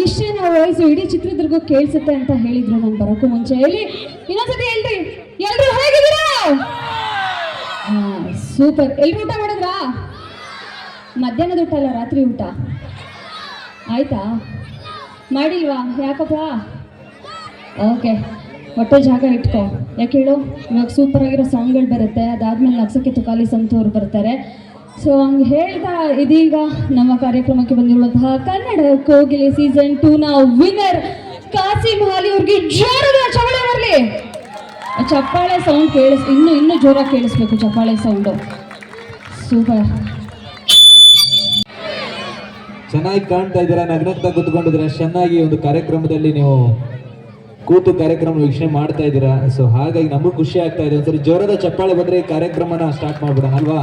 ಇಷ್ಟೇ ನಾವು ವಾಯ್ಸು ಇಡೀ ಚಿತ್ರದುರ್ಗ ಕೇಳಿಸುತ್ತೆ ಅಂತ ಹೇಳಿದ್ರು ನಾನು ಬರೋಕ್ಕೂ ಮುಂಚೆ. ಹೇಳಿ, ಇನ್ನೊಂದ್ಸತಿ ಹೇಳ್ರಿ. ಎಲ್ರು ಹೇಗಿದ್ದೀರಾ? ಹಾ ಸೂಪರ್ ಎಲ್ರು ಊಟ ಮಾಡಿದ್ರಾ? ಮಧ್ಯಾಹ್ನದ ಊಟ ಅಲ್ಲ, ರಾತ್ರಿ ಊಟ. ಆಯ್ತಾ? ಮಾಡಿಲ್ವಾ? ಯಾಕಪ್ಪ? ಓಕೆ ಹೊಟ್ಟೆ ಜಾಗ ಇಟ್ಕೊ. ಯಾಕೆ ಹೇಳು? ಇವಾಗ ಸೂಪರ್ ಆಗಿರೋ ಸಾಂಗ್ಗಳು ಬರುತ್ತೆ. ಅದಾದ್ಮೇಲೆ ನಗ್ಸಕ್ಕೆ ತುಕಾಲಿ ಸಂತು ಅವ್ರು ಬರ್ತಾರೆ. ಸೊ ಹಂಗೆ ಹೇಳ್ತಾ ಇದೀಗ ನಮ್ಮ ಕಾರ್ಯಕ್ರಮಕ್ಕೆ ಬಂದಿರುವಂತಹ ಕನ್ನಡ ಕೋಗಿಲೆ ಸೀಸನ್ ಟೂ ನ ವಿನ್ನರ್ ಕಾಸಿಂ ಹಾಲಿ ಅವ್ರಿಗೆ ಜೋರದ ಚಪ್ಪಾಳೆ ಬರಲಿ. ಚಪ್ಪಾಳೆ ಸೌಂಡ್ ಕೇಳಿಸ್, ಇನ್ನು, ಇನ್ನೂ ಜೋರಾಗಿ ಕೇಳಿಸ್ಬೇಕು ಚಪ್ಪಾಳೆ ಸೌಂಡು ಸೂಪರ್ ಚೆನ್ನಾಗಿ ಕಾಣ್ತಾ ಇದ್ದೀರಾ? ನಗ್ನಗ್ತಾ ಕೂತ್ಕೊಂಡಿದ್ದೀರಾ? ಚೆನ್ನಾಗಿ ಒಂದು ಕಾರ್ಯಕ್ರಮದಲ್ಲಿ ನೀವು ಕೂತು ಕಾರ್ಯಕ್ರಮ ವೀಕ್ಷಣೆ ಮಾಡ್ತಾ ಇದ್ದೀರಾ? ಸೊ ಹಾಗಾಗಿ ನಮಗೂ ಖುಷಿ ಆಗ್ತಾ ಇದೆ. ಒಂದ್ಸರಿ ಜೋರದ ಚಪ್ಪಾಳೆ ಬಂದ್ರೆ ಈ ಕಾರ್ಯಕ್ರಮನ ಸ್ಟಾರ್ಟ್ ಮಾಡ್ಬಿಡೋಣ, ಅಲ್ವಾ?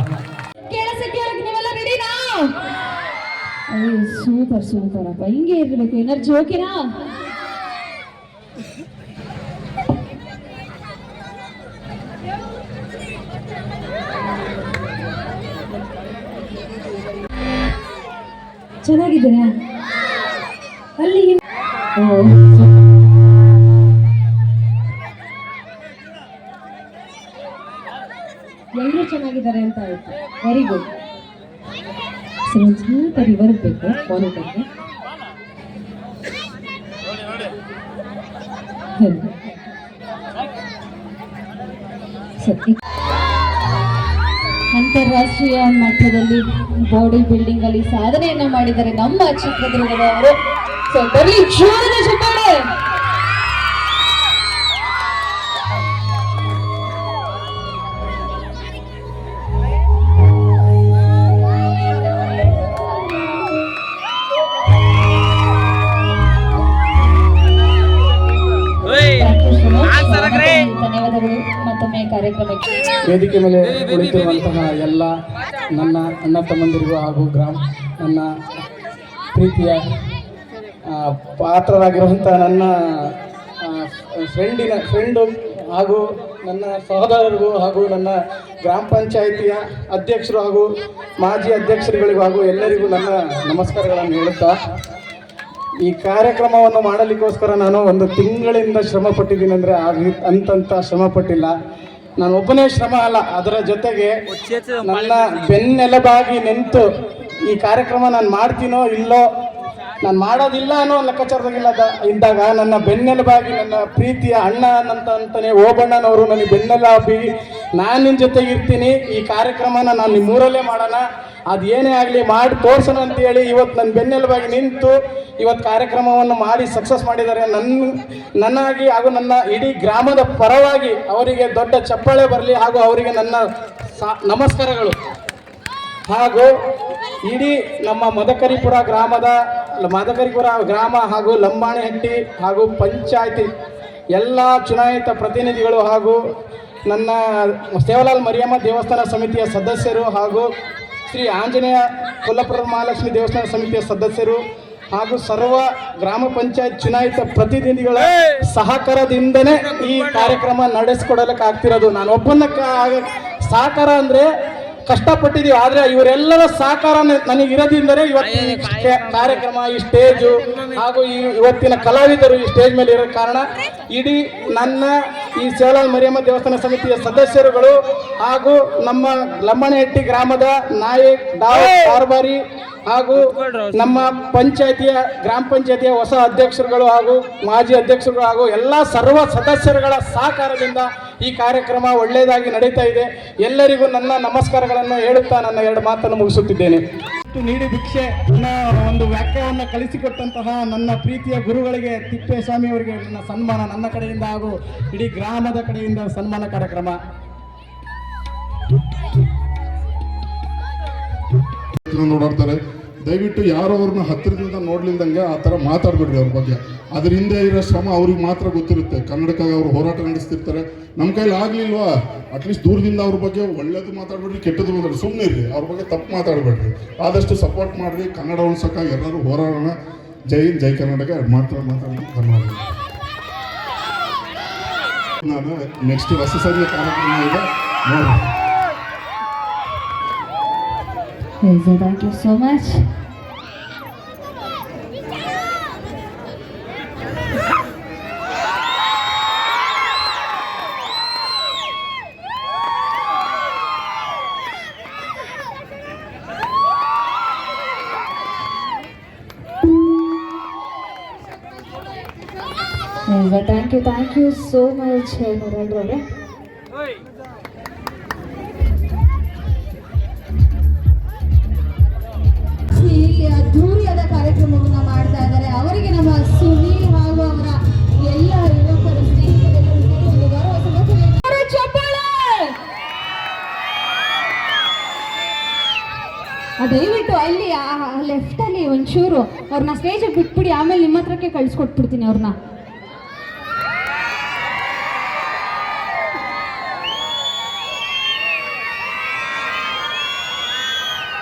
ಸೂಪರ್ ಸೂಪರ್ ಅಪ್ಪ, ಹಿಂಗೆ ಇರಬೇಕು. ಎನರ್ಜಿ ಓಕೆನಾ ಚೆನ್ನಾಗಿದ್ದೀರಾ? ಅಲ್ಲಿ ಎಲ್ಲರೂ ಚೆನ್ನಾಗಿದ್ದಾರೆ ಅಂತ ಆಯ್ತು. ವೆರಿ ಗುಡ್ ಸರಿ ಒಂದು ಸ್ವಲ್ಪ ರಿವರ್ಬ್ ಬೇಕು ಮಾನಿಟರ್ಗೆ ಸರಿ ಅಂತಾರಾಷ್ಟ್ರೀಯ ಮಟ್ಟದಲ್ಲಿ ಬಾಡಿ ಬಿಲ್ಡಿಂಗ್ ಅಲ್ಲಿ ಸಾಧನೆಯನ್ನ ಮಾಡಿದ್ದಾರೆ ನಮ್ಮ ಚಿತ್ರದುರ್ಗದವರು. ಸೊ ಬರಲಿ ಜೋರದ ಚಪ್ಪಾಳೆ ವೇದಿಕೆ ಮೇಲೆ ಕುಳಿತಿರುವಂತಹ ಎಲ್ಲ ನನ್ನ ಅಣ್ಣ ತಮ್ಮಂದಿರಿಗೂ ಹಾಗೂ ಗ್ರಾಮ ನನ್ನ ಪ್ರೀತಿಯ ಪಾತ್ರರಾಗಿರುವಂಥ ನನ್ನ ಫ್ರೆಂಡಿನ ಫ್ರೆಂಡು ಹಾಗೂ ನನ್ನ ಸಹೋದರರಿಗೂ ಹಾಗೂ ನನ್ನ ಗ್ರಾಮ ಪಂಚಾಯಿತಿಯ ಅಧ್ಯಕ್ಷರು ಹಾಗೂ ಮಾಜಿ ಅಧ್ಯಕ್ಷರುಗಳಿಗೂ ಹಾಗೂ ಎಲ್ಲರಿಗೂ ನನ್ನ ನಮಸ್ಕಾರಗಳನ್ನು ಹೇಳುತ್ತಾ, ಈ ಕಾರ್ಯಕ್ರಮವನ್ನು ಮಾಡಲಿಕ್ಕೋಸ್ಕರ ನಾನು ಒಂದು ತಿಂಗಳಿಂದ ಶ್ರಮಪಟ್ಟಿದ್ದೀನಿ ಅಂದರೆ ಆಗಿ ಅಂತಂತ ಶ್ರಮ ಪಟ್ಟಿಲ್ಲ. ನಾನು ಒಬ್ಬನೇ ಶ್ರಮ ಅಲ್ಲ, ಅದರ ಜೊತೆಗೆ ನನ್ನ ಬೆನ್ನೆಲುಬಾಗಿ ನಿಂತು ಈ ಕಾರ್ಯಕ್ರಮ ನಾನು ಮಾಡ್ತೀನೋ ಇಲ್ಲೋ, ನಾನು ಮಾಡೋದಿಲ್ಲ ಅನ್ನೋ ಲೆಕ್ಕಾಚಾರದಾಗಿಲ್ಲ ಇದ್ದಾಗ ನನ್ನ ಬೆನ್ನೆಲುಬಾಗಿ ನನ್ನ ಪ್ರೀತಿಯ ಅಣ್ಣ ಅಂತ ಅಂತಾನೆ ಓಬಣ್ಣನವರು ನನಗೆ ಬೆನ್ನೆಲುಬಾಗಿ ನಾನು ನಿನ್ನ ಜೊತೆಗೆ ಇರ್ತೀನಿ ಈ ಕಾರ್ಯಕ್ರಮನ ನಾನು ನಿಮ್ಮೂರಲ್ಲೇ ಮಾಡೋಣ ಅದು ಏನೇ ಆಗಲಿ ಮಾಡಿ ತೋರ್ಸೋಣ ಅಂತೇಳಿ ಇವತ್ತು ನನ್ನ ಬೆನ್ನೆಲುಬಾಗಿ ನಿಂತು ಇವತ್ತು ಕಾರ್ಯಕ್ರಮವನ್ನು ಮಾಡಿ ಸಕ್ಸಸ್ ಮಾಡಿದ್ದಾರೆ. ನನ್ನ ನನ್ನಾಗಿ ಹಾಗೂ ನನ್ನ ಇಡೀ ಗ್ರಾಮದ ಪರವಾಗಿ ಅವರಿಗೆ ದೊಡ್ಡ ಚಪ್ಪಾಳೆ ಬರಲಿ ಹಾಗೂ ಅವರಿಗೆ ನನ್ನ ನಮಸ್ಕಾರಗಳು. ಹಾಗೂ ಇಡೀ ನಮ್ಮ ಮದಕರಿಪುರ ಗ್ರಾಮದ, ಮದಕರಿಪುರ ಗ್ರಾಮ ಹಾಗೂ ಲಂಬಾಣಿಹಟ್ಟಿ ಹಾಗೂ ಪಂಚಾಯತಿ ಎಲ್ಲ ಚುನಾಯಿತ ಪ್ರತಿನಿಧಿಗಳು ಹಾಗೂ ನನ್ನ ಸೇವಲಾಲ್ ಮರಿಯಮ್ಮ ದೇವಸ್ಥಾನ ಸಮಿತಿಯ ಸದಸ್ಯರು ಹಾಗೂ ಶ್ರೀ ಆಂಜನೇಯ ಕೊಲ್ಲಪುರ ಮಹಾಲಕ್ಷ್ಮಿ ದೇವಸ್ಥಾನ ಸಮಿತಿಯ ಸದಸ್ಯರು ಹಾಗೂ ಸರ್ವ ಗ್ರಾಮ ಪಂಚಾಯತ್ ಚುನಾಯಿತ ಪ್ರತಿನಿಧಿಗಳ ಸಹಕಾರದಿಂದನೇ ಈ ಕಾರ್ಯಕ್ರಮ ನಡೆಸಿಕೊಡಲಿಕ್ಕೆ ಆಗ್ತಿರೋದು. ನಾನು ಒಬ್ಬನ ಸಹಕಾರ ಅಂದರೆ ಕಷ್ಟಪಟ್ಟಿದ್ದೀವಿ, ಆದರೆ ಇವರೆಲ್ಲರ ಸಹಕಾರ ನನಗೆ ಇವತ್ತಿನ ಕಾರ್ಯಕ್ರಮ, ಈ ಸ್ಟೇಜು ಹಾಗೂ ಈ ಇವತ್ತಿನ ಕಲಾವಿದರು ಈ ಸ್ಟೇಜ್ ಮೇಲೆ ಇರೋ ಕಾರಣ ಇಡೀ ನನ್ನ ಈ ಸೇವಲಾಲ್ ಮರಿಯಮ್ಮ ದೇವಸ್ಥಾನ ಸಮಿತಿಯ ಸದಸ್ಯರುಗಳು ಹಾಗೂ ನಮ್ಮ ಲಮ್ಮಣೆಹಟ್ಟಿ ಗ್ರಾಮದ ನಾಯಕ್ ಡಾವ್ ಕಾರ್ಬಾರಿ ಹಾಗೂ ನಮ್ಮ ಪಂಚಾಯತಿಯ ಗ್ರಾಮ ಪಂಚಾಯತಿಯ ಹೊಸ ಅಧ್ಯಕ್ಷರುಗಳು ಹಾಗೂ ಮಾಜಿ ಅಧ್ಯಕ್ಷರುಗಳು ಹಾಗೂ ಎಲ್ಲ ಸರ್ವ ಸದಸ್ಯರುಗಳ ಸಹಕಾರದಿಂದ ಈ ಕಾರ್ಯಕ್ರಮ ಒಳ್ಳೆಯದಾಗಿ ನಡೀತಾ ಇದೆ. ಎಲ್ಲರಿಗೂ ನನ್ನ ನಮಸ್ಕಾರಗಳನ್ನು ಹೇಳುತ್ತಾ ನನ್ನ ಎರಡು ಮಾತನ್ನು ಮುಗಿಸುತ್ತಿದ್ದೇನೆ. ನೀಡಿ ಭಿಕ್ಷೆ ಒಂದು ವ್ಯಾಖ್ಯಾನ ಕಲಿಸಿಕೊಟ್ಟಂತಹ ನನ್ನ ಪ್ರೀತಿಯ ಗುರುಗಳಿಗೆ ತಿಪ್ಪೇಸ್ವಾಮಿ ಅವರಿಗೆ ನನ್ನ ಸನ್ಮಾನ ನನ್ನ ಕಡೆಯಿಂದ ಹಾಗೂ ಇಡೀ ಗ್ರಾಮದ ಕಡೆಯಿಂದ ಸನ್ಮಾನ ಕಾರ್ಯಕ್ರಮ. ನೋಡ್ತಾರೆ ದಯವಿಟ್ಟು ಯಾರೋ ಅವ್ರನ್ನ ಹತ್ತಿರದಿಂದ ನೋಡ್ಲಿಲ್ದಂಗೆ ಆ ಥರ ಮಾತಾಡ್ಬಿಡ್ರಿ ಅವ್ರ ಬಗ್ಗೆ. ಅದ್ರ ಹಿಂದೆ ಇರೋ ಶ್ರಮ ಅವ್ರಿಗೆ ಮಾತ್ರ ಗೊತ್ತಿರುತ್ತೆ. ಕನ್ನಡಕ್ಕಾಗಿ ಅವರು ಹೋರಾಟ ನಡೆಸ್ತಿರ್ತಾರೆ. ನಮ್ಮ ಕೈಲಿ ಆಗಲಿಲ್ವಾ? ಅಟ್ಲೀಸ್ಟ್ ದೂರದಿಂದ ಅವ್ರ ಬಗ್ಗೆ ಒಳ್ಳೇದು ಮಾತಾಡ್ಬಿಡ್ರಿ ಕೆಟ್ಟದ್ದು ಮಾತಾಡ್ರಿ ಸುಮ್ಮನೆ ಇರ್ರಿ. ಅವ್ರ ಬಗ್ಗೆ ತಪ್ಪು ಮಾತಾಡಬೇಡ್ರಿ. ಆದಷ್ಟು ಸಪೋರ್ಟ್ ಮಾಡಿರಿ. ಕನ್ನಡ ಉಳಿಸೋಕ ಎಲ್ಲರೂ ಹೋರಾಡೋಣ. ಜೈ ಹಿಂದ್, ಜೈ ಕರ್ನಾಟಕ. ಮಾತ್ರ ಮಾತಾಡೋಣ ಧನ್ಯವಾದಗಳು. ನಾನು ನೆಕ್ಸ್ಟ್ ಹೊಸ ಸಂಜೆ ಕಾರ್ಯಕ್ರಮ ಇದೆ ನೋಡಿ thank you so much thank you thank you so much ಅವರೇ ಕಾರ್ಯಕ್ರಮವನ್ನ ಮಾಡ್ತಾ ಇದ್ದಾರೆ. ಅವರಿಗೆ ನಮ್ಮ ಸುನೀಲ್ ಹಾಗೂ ಅವರ ಎಲ್ಲ ಯುವಕರು ಆ, ದಯವಿಟ್ಟು ಅಲ್ಲಿ ಲೆಫ್ಟ್ ಅಲ್ಲಿ ಒಂಚೂರು ಅವ್ರನ್ನ ಸ್ಟೇಜ್ ಬಿಟ್ಬಿಡಿ ಆಮೇಲೆ ನಿಮ್ಮ ಹತ್ರಕ್ಕೆ ಕಳ್ಸಿಕೊಟ್ಬಿಡ್ತೀನಿ ಅವ್ರನ್ನ.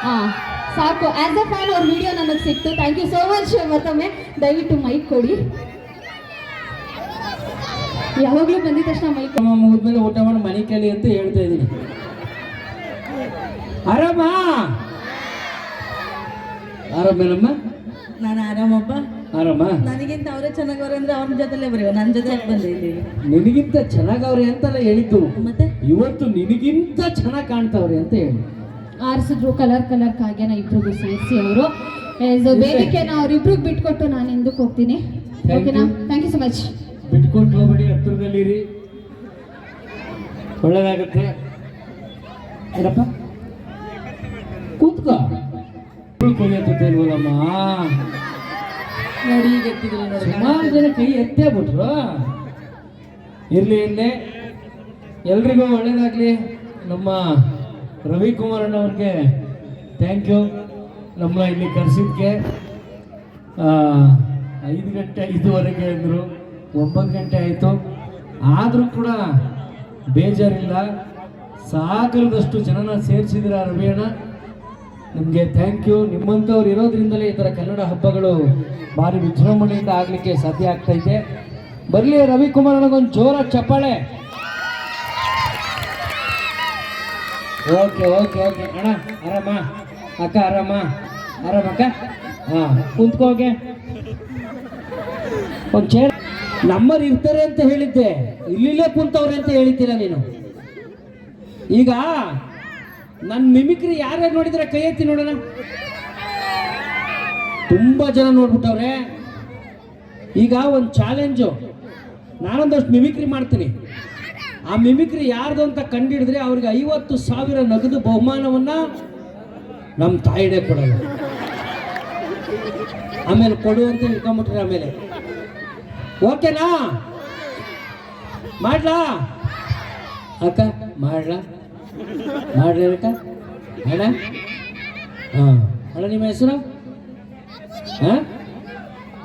ಹಾ ಸಾಕು. ಆಸ್ ಅ ಫ್ಯಾನ್ ಅವ್ರ ವಿಡಿಯೋ ನನಗೆ ಸಿಕ್ತು. ಥ್ಯಾಂಕ್ ಯು ಸೋ ಮಚ್ ಮತ್ತೊಮ್ಮೆ ದಯವಿಟ್ಟು ಮೈಕ್ ಕೊಡಿ. ಯಾವಾಗಲೂ ಬಂದಿದ ತಕ್ಷಣ ಮೈಕ್ ಮುಗಿದ್ಮೇಲೆ ಊಟ ಮಾಡಿ ಮನೆ ಕೇಳಿ ಅಂತ ಹೇಳ್ತಾ ಇದ್ದೀನಿ. ಆರಾಮ? ಆರಾಮೇನಮ್ಮ ನಾನು ಆರಾಮಪ್ಪ. ಆರಾಮ? ನನಗಿಂತ ಅವರೇ ಚೆನ್ನಾಗವ್ರೆ ಅಂದ್ರೆ ಅವ್ರ ಜೊತೆಲೇ ಬರೀ ನನ್ನ ಜೊತೆ ಬಂದಿದ್ದೀನಿ ಬಂದೆ ಇಲ್ಲಿ? ನಿನಗಿಂತ ಚೆನ್ನಾಗವ್ರೆ ಅಂತಲ್ಲ ಹೇಳಿದ್ದು. ಮತ್ತೆ? ಇವತ್ತು ನಿನಗಿಂತ ಚೆನ್ನಾಗಿ ಕಾಣ್ತಾವ್ರೆ ಅಂತ ಹೇಳಿ. ಆರಿಸಿದ್ರು ಕಲರ್ ಕಲರ್ ಕಾಗ್ಯನ ಇಬ್ರಿಗೂ ಸೇರಿಸಿ ಅವರು. ವೇದಿಕೆನ ಅವ್ರಿಬ್ರಿಗೆ ಬಿಟ್ಕೊಟ್ಟು ನಾನು ಹಿಂದಕ್ಕೆ ಹೋಗ್ತೀನಿ. ಓಕೆನಾ. ಥ್ಯಾಂಕ್ ಯು ಸೊ ಮಚ್ ಬಿಟ್ಕೊಂಡು ಹೋಗ್ಬೇಡಿ ಹತ್ರದಲ್ಲಿರಿ ಒಳ್ಳೇದಾಗುತ್ತೆ. ಏನಪ್ಪ? ಕೂತ್ಕೋ. ಕೊಯ್ಯತ್ತಿಲ್ವಲ್ಲಮ್ಮ ನೋಡಿ ಈಗ ಸುಮಾರು ಜನ ಕೈ ಎತ್ತೇ ಬಿಟ್ರು ಇರ್ಲಿ ಇರ್ಲಿ. ಎಲ್ರಿಗೂ ಒಳ್ಳೇದಾಗ್ಲಿ. ನಮ್ಮ ರವಿಕುಮಾರ್ ಅಣ್ಣವ್ರಿಗೆ ಥ್ಯಾಂಕ್ ಯು ನಮ್ಮ ಇಲ್ಲಿ ಕರೆಸಿದ್ಕೆ ಐದು ಗಂಟೆ ಐದುವರೆಗೆ ಅಂದರು, ಒಂಬತ್ತು ಗಂಟೆ ಆಯಿತು. ಆದರೂ ಕೂಡ ಬೇಜಾರಿಲ್ಲ. ಸಾಗರದಷ್ಟು ಜನನ ಸೇರಿಸಿದಿರ ರವಿಯಣ್ಣ ನಿಮಗೆ ಥ್ಯಾಂಕ್ ಯು ನಿಮ್ಮಂಥವ್ರು ಇರೋದ್ರಿಂದಲೇ ಈ ಥರ ಕನ್ನಡ ಹಬ್ಬಗಳು ಭಾರಿ ವಿಜೃಂಭಣೆಯಿಂದ ಆಗಲಿಕ್ಕೆ ಸಾಧ್ಯ ಆಗ್ತೈತೆ. ಬರಲಿ ರವಿಕುಮಾರ್ ನನಗೊಂದು ಜೋರ ಚಪ್ಪಾಳೆ. Okay okay okay. ಅಣ್ಣ, ಆರಾಮ? ಅಕ್ಕ, ಆರಾಮ? ಆರಾಮ ಅಕ್ಕ? ಹಾಂ ಕುಂತ್ಕೋಗೆ ಒಂದು ಚೇರ್ ನಮ್ಮರು ಇರ್ತಾರೆ ಅಂತ ಹೇಳಿದ್ದೆ. ಇಲ್ಲಿಲ್ಲೇ ಕುಂತವ್ರೆ ಅಂತ ಹೇಳಿದ್ದೀರ ನೀನು? ಈಗ ನನ್ನ ಮಿಮಿಕ್ರಿ ಯಾರ್ಯಾರು ನೋಡಿದ್ರೆ ಕೈ ಎತ್ತಿ ನೋಡೋಣ? ತುಂಬ ಜನ ನೋಡ್ಬಿಟ್ಟವ್ರೆ. ಈಗ ಒಂದು ಚಾಲೆಂಜು ನಾನೊಂದಷ್ಟು ಮಿಮಿಕ್ರಿ ಮಾಡ್ತೀನಿ. ಆ ಮಿಮಿಕ್ರಿ ಯಾರ್ದು ಅಂತ ಕಂಡಿಡಿದ್ರೆ ಅವ್ರಿಗೆ ಐವತ್ತು ಸಾವಿರ ನಗದು ಬಹುಮಾನವನ್ನ ನಮ್ಮ ತಾಯಿಡೆ ಕೊಡಲ್ಲ. ಆಮೇಲೆ ಕೊಡು ಅಂತ ಇಟ್ಕೊಂಬಿಟ್ರೆ ಆಮೇಲೆ. ಓಕೆನಾ? ಮಾಡ್ಲಾ? ಅಕ್ಕ, ಮಾಡ್ಲಾ? ಮಾಡ್ರಿ ಅಕ್ಕ? ಅಣ್ಣ? ಹಾಂ. ಅಣ್ಣ, ನಿಮ್ಮ ಹೆಸರು? ಹಾಂ?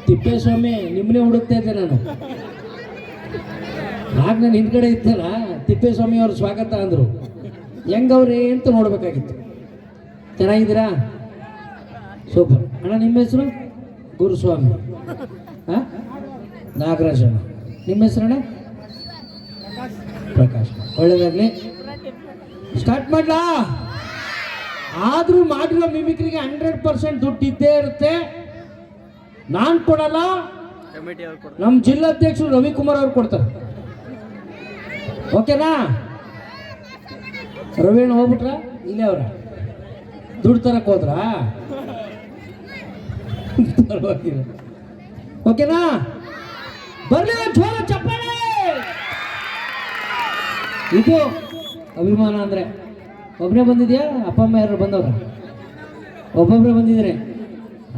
ತಿಪ್ಪೇಸ್ವಾಮಿ ನಿಮ್ಮನ್ನೇ ಹುಡುಕ್ತಾ ಇದ್ದೆ ನಾನು. ಆಗ ನಾನು ಹಿಂದ್ಗಡೆ ಇತ್ತಲ್ಲ ತಿಪ್ಪೇಸ್ವಾಮಿ ಅವ್ರ ಸ್ವಾಗತ ಅಂದರು. ಹೆಂಗವ್ರೆ ಅಂತ ನೋಡಬೇಕಾಗಿತ್ತು. ಚೆನ್ನಾಗಿದ್ದೀರಾ? ಸೂಪರ್. ಅಣ್ಣ ನಿಮ್ಮ ಹೆಸರು? ಗುರುಸ್ವಾಮಿ. ಹಾಂ? ನಾಗರಾಜ್ ಅಣ್ಣ. ನಿಮ್ಮ ಅಣ್ಣ? ಪ್ರಕಾಶ್. ಒಳ್ಳೇದಾಗಲಿ. ಸ್ಟಾರ್ಟ್ ಮಾಡ್ಲಾ? ಆದರೂ ಮಾಡಿರೋ ಮಿಮಿಕ್ರಿಗೆ ಹಂಡ್ರೆಡ್ ಪರ್ಸೆಂಟ್ ದುಡ್ಡು ಇದ್ದೇ ಇರುತ್ತೆ. ನಾನು ಕೊಡಲ್ಲ. ನಮ್ಮ ಜಿಲ್ಲಾಧ್ಯಕ್ಷರು ರವಿಕುಮಾರ್ ಅವ್ರು ಕೊಡ್ತಾರೆ. ಓಕೆನಾ? ರವೀಣ್ ಹೋಗ್ಬಿಟ್ರ? ಇಲ್ಲೇ ಅವ್ರ. ದುಡ್ಡು ತರಕ್ ಹೋದ್ರಾ. ಓಕೆನಾ? ಬರ್ಲಿ ಜೋರ ಚಪ್ಪಾಳೆ! ಇದು ಅಭಿಮಾನ ಅಂದ್ರೆ. ಒಬ್ಬನೇ ಬಂದಿದ್ಯಾ? ಅಪ್ಪ, ಅಮ್ಮ ಯಾರು ಬಂದವ್ರ? ಒಬ್ಬೊಬ್ಬರೇ ಬಂದಿದ್ರೆ?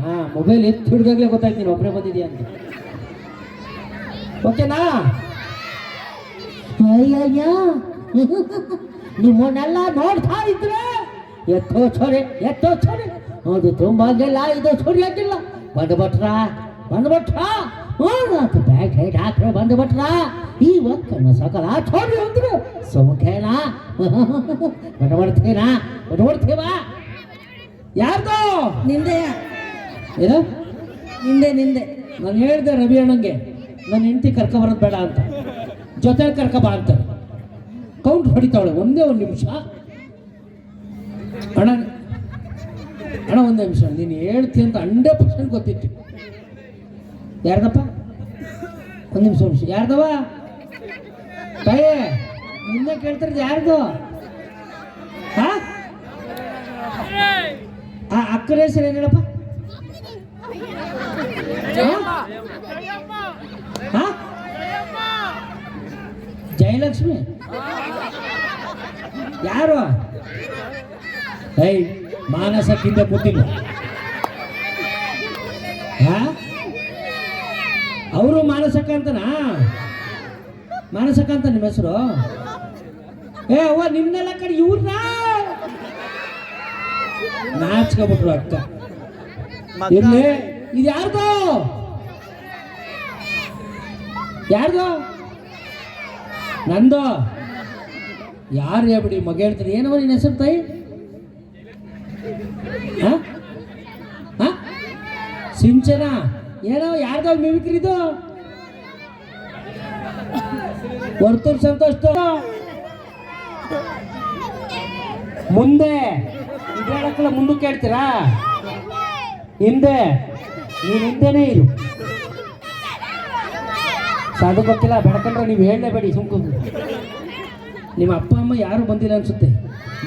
ಹಾ ಮೊಬೈಲ್ ಎತ್ತು ಹಿಡ್ದಾಗ್ಲೇ ಗೊತ್ತಾಯ್ತು ಬಂದಿದ್ಯಾ ಅಂತ. ಓಕೆನಾ? ಅಯ್ಯಯ್ಯ ನಿಮ್ಮನ್ನೆಲ್ಲ ನೋಡ್ತಾ ಇದ್ರೆ ಎತ್ತೋ ಛೊರೆ ಎತ್ತೋ ಛೊರೆ ಅದು ತುಂಬಾ ಆಗಿಲ್ಲ ಇದು ಛೊರೆ ಆಗಿಲ್ಲ ಬಂದ್ಬಿಟ್ರ ಬಂದ್ಬಿಟ್ರ ಹ್ಞೂ ಬ್ಯಾಗ್ ಹೈಟ್ ಹಾಕ್ರೆ ಬಂದ್ಬಿಟ್ರ ಇವತ್ತು ಸಕಲ ಛೋರಿ ಅಂದ್ರೆ ಸುಮಖೇನ ಬಡಬಡ್ತೀನಾ ಬಡಬಡ್ತೀವ ಯಾರ್ದು? ನಿಂದೆ. ಏನು ನಿಂದೆ ನಿಂದೆ. ನಾನು ಹೇಳಿದೆ ರವಿ ಅಣ್ಣಂಗೆ ನನ್ನ ಹೆಂಡತಿ ಕರ್ಕೊಂಬರೋದು ಬೇಡ ಅಂತ. ಜೊತೆ ಕರ್ಕ ಬಾ ಅಂತಾರೆ. ಕೌಂಟ್ ಹೊಡಿತಾವಳೆ, ಒಂದೇ ಒಂದು ನಿಮಿಷ. ಅಣ್ಣ ಅಣ್ಣ ಒಂದು ನಿಮಿಷ, ನೀನು ಹೇಳ್ತಿ ಅಂತ ಹಂಡ್ರೆಡ್ ಪರ್ಸೆಂಟ್ ಗೊತ್ತಿತ್ತು. ಯಾರ್ದಪ್ಪ? ಒಂದು ನಿಮಿಷ ನಿಮಿಷ. ಯಾರ್ದವ? ತಾಯೇ, ನಿನ್ನ ಕೇಳ್ತಾರದು ಯಾರ್ದು? ಆ ಅಕ್ಕನ ಹೆಸರು ಏನು ಹೇಳಪ್ಪ ಹಾ? ಹಾ? ಜಯಲಕ್ಷ್ಮಿ ಯಾರು? ಐ ಮಾನಸಕ್ಕಿಂತ ಹಾ? ಅವರು ಮಾನಸಕ್ಕ ಅಂತನಾ ಮಾನಸಕ್ಕ ಅಂತ ನಿಮ್ಮ ಹೆಸರು? ಏ ಅವ್ವ ನಿಮ್ನೆಲ್ಲ ಕಡೆ ಇವ್ರನ್ನ ನಾಚ್ಕೊಬಿಟ್ರು ಅಕ್ಕ. ಇರ್ಲಿ. ಇದು ಯಾರ್ದು ಯಾರ್ದು? ನಂದು? ಯಾರು ಹೇಳ್ಬಿಡಿ ಮಗ ಹೇಳ್ತೀನಿ ಏನವ ನಿನ್ನ ಹೆಸರು ತಾಯಿ? ಸಿಂಚನ? ಏನೋ ಯಾರ್ದಾಗ ಮಿಮಿಕ್ರಿ ಇದು? ವರ್ತೂರ್ ಸಂತೋಷ ಮುಂದೆ. ಇದು ಮುಂದಕ್ಕೆ ಹೇಳ್ತೀರಾ? ಹಿಂದೆ. ನೀನು ಹಿಂದೆನೇ ಇರು. ಸಾಧು ಗೊತ್ತಿಲ್ಲ ಬೆಳಕಂಡ್ರೆ ನೀವು ಹೇಳಲೇಬೇಡಿ ಸುಮ್ಕೊಂಡು ನಿಮ್ಮ ಅಪ್ಪ, ಅಮ್ಮ ಯಾರು ಬಂದಿಲ್ಲ ಅನ್ಸುತ್ತೆ.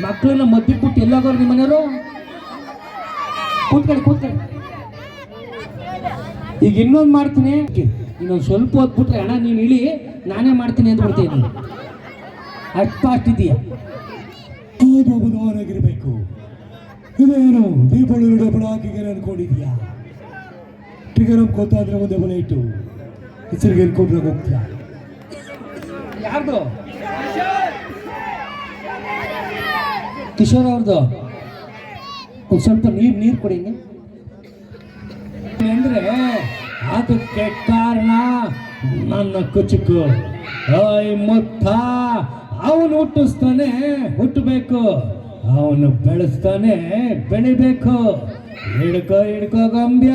ಮಕ್ಕಳನ್ನ ಮದ್ದಿ ಬಿಟ್ಟು ಎಲ್ಲೋಗೋರು ನಿಮ್ಮ ಮನೆಯವರು? ಕೂತ್ಕೊಳ್ಳಿ ಕೂತ್ಕೊಳ್ಳಿ. ಈಗ ಇನ್ನೊಂದು ಮಾಡ್ತೀನಿ. ಇನ್ನೊಂದು ಸ್ವಲ್ಪ ಹೊತ್ಬಿಟ್ರೆ ಅಣ್ಣ, ನೀನು ಇಳಿ, ನಾನೇ ಮಾಡ್ತೀನಿ ಅಂತ ಬಿಡ್ತೀನಿ. ಅಷ್ಟು ಇದೆಯಾ. ಭಗವಾನಾಗಿರ್ಬೇಕು ಇದೇನು, ದೀಪಾವಳಿ ಡಬ್ಬಳ ಹಾಕಿಗೆ ಅನ್ಕೊಂಡಿದ್ಯಾ ಟ್ರಿಗರ್ ಗೊತ್ತಾದ್ರೆ ಒಂದೇ ಬಲ ಇಟ್ಟು. ಹೆಸರಿಗೆ ಅನ್ಕೊಂಡ್ರೆ ಹೋಗ್ತೀಯಾ ಯಾರ್ದು? ಕಿಶೋರ್ ಅವ್ರದ್ದು ಒಂದು ಸ್ವಲ್ಪ ನೀರು ನೀರು ಕೊಡಿ. ಅಂದ್ರೆ ಅದಕ್ಕೆ ಕಾರಣ ನನ್ನ ಕುಚುಕು. ಐ ಮುತ್ತ ಅವನು ಹುಟ್ಟಿಸ್ತಾನೆ ಹುಟ್ಟಬೇಕು. ಅವನು ಬೆಳೆಸ್ತಾನೆ ಬೆಳಿಬೇಕು. ಹಿಡ್ಕೋ ಹಿಡ್ಕೋ ಗಂಬ್ಯ.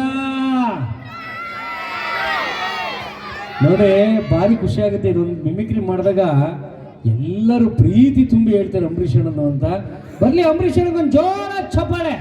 ನೋಡಿ, ಭಾರಿ ಖುಷಿ ಆಗುತ್ತೆ. ಇದೊಂದು ಮಿಮಿಕ್ರಿ ಮಾಡಿದಾಗ ಎಲ್ಲರೂ ಪ್ರೀತಿ ತುಂಬಿ ಹೇಳ್ತಾರೆ ಅಂಬರೀಷ್ ಅಣ್ಣನು ಅಂತ. ಬರ್ಲಿ ಅಂಬರೀಷ್ ಜೋರ ಚಪ್ಪಾಳೆ